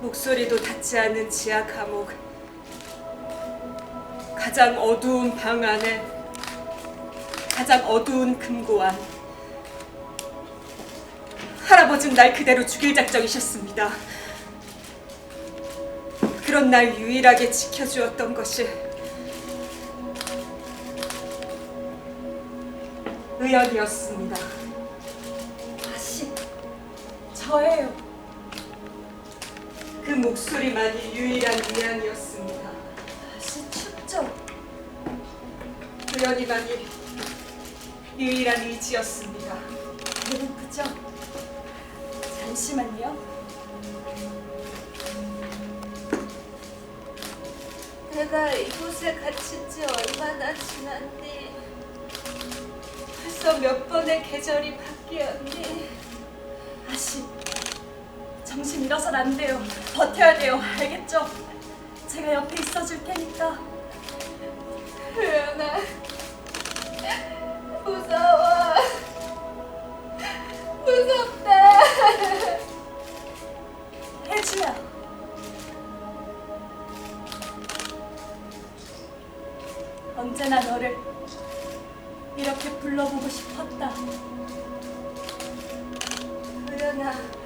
목소리도 닿지 않는 지하 감옥. 가장 어두운 방 안에 가장 어두운 금고 안. 할아버지는 날 그대로 죽일 작정이셨습니다. 그런 날 유일하게 지켜주었던 것이 의연이었습니다. 아씨, 저예요. 그 목소리만이 유일한 위안이었습니다. 아씨 춥죠? 의연이만이 유일한 의지였습니다. 배고프죠? 잠시만요. 내가 이곳에 갇힌 지 얼마나 지났니? 벌써 몇 번의 계절이 바뀌었니? 아씨, 정신 잃어선 안 돼요. 버텨야 돼요. 알겠죠? 제가 옆에 있어줄 테니까. 표현아 무서워 무섭다 혜주야. 언제나 너를 이렇게 불러보고 싶었다. 표현아